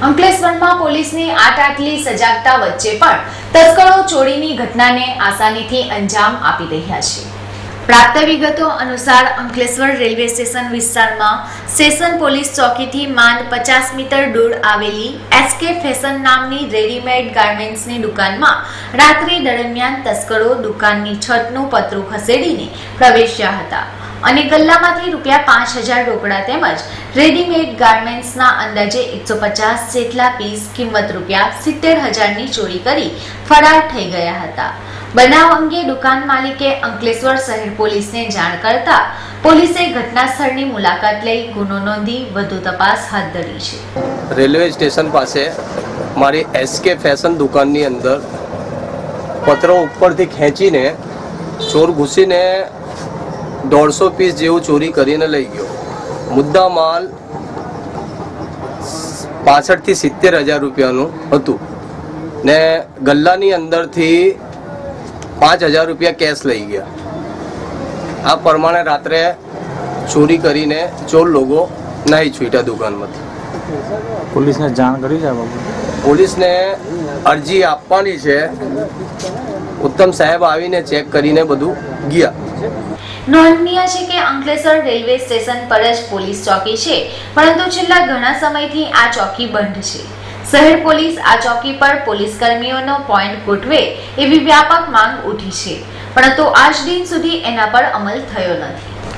અંકલેશ્વરમાં પોલીસની આટાટલી સજાગતા વચ્ચે પણ તસ્કરો ચોરીની ઘટનાને આસાનીથી અંજામ આપી રહ્યા છે. પ્રાપ્ત વિગતો અનુસાર અંકલેશ્વર રેલવે સ્ટેશન વિસ્તારમાં સેશન પોલીસ ચોકીથી માંડ પચાસ મીટર દૂર આવેલી એસકે ફેશન નામની રેડીમેડ ગાર્મેન્ટ્સની દુકાનમાં રાત્રિ દરમિયાન તસ્કરો દુકાનની છતનું પતરું ખસેડીને પ્રવેશ્યા હતા અને ગલ્લામાંથી રૂપિયા પાંચ હજાર રોકડા તેમજ રેડીમેડ ગાર્મેન્ટ્સના અંદાજે એકસો પચાસ જેટલા પીસ કિંમત રૂપિયા સિત્તેર હજારની ચોરી કરી ફરાર થઈ ગયા હતા. બનાવ અંગે દુકાન માલિકે અંકલેશ્વર શહેર પોલીસને જાણ કરતા પોલીસે ઘટના સ્થળની મુલાકાત લઈ ગુનો નોંધી વધુ તપાસ હાથ ધરી છે. રેલવે સ્ટેશન પાસે મારી એસકે ફેશન દુકાનની અંદર પત્રો ઉપરથી ખેંચીને ચોર ઘૂસીને દોઢસો પીસ જેવું ચોરી કરીને લઈ ગયો. મુદ્દા માલ પાસઠથી સિત્તેર હજાર રૂપિયાનું હતું. ને ગલ્લાની અંદરથી પાંચ હજાર રૂપિયા કેશ લઈ ગયા. આ પ્રમાણે રાત્રે ચોરી કરીને ચોર લોકો નાહી છૂટ્યા દુકાનમાંથી. પોલીસને જાણ કરી છે પોલીસને અરજી આપવાની છે. ઉત્તમ સાહેબ આવીને ચેક કરીને બધું ગયા. નોંધનીય છે કે અંકલેશ્વર રેલવે સ્ટેશન પર જ પોલીસ ચોકી છે પરંતુ છેલ્લા ઘણા સમયથી આ ચોકી બંધ છે. શહેર પોલીસ આ ચોકી પર પોલીસ કર્મીઓનો પોઈન્ટ ગોઠવે એવી વ્યાપક માંગ ઉઠી છે. પરંતુ આજ દિન સુધી એના પર અમલ થયો નથી.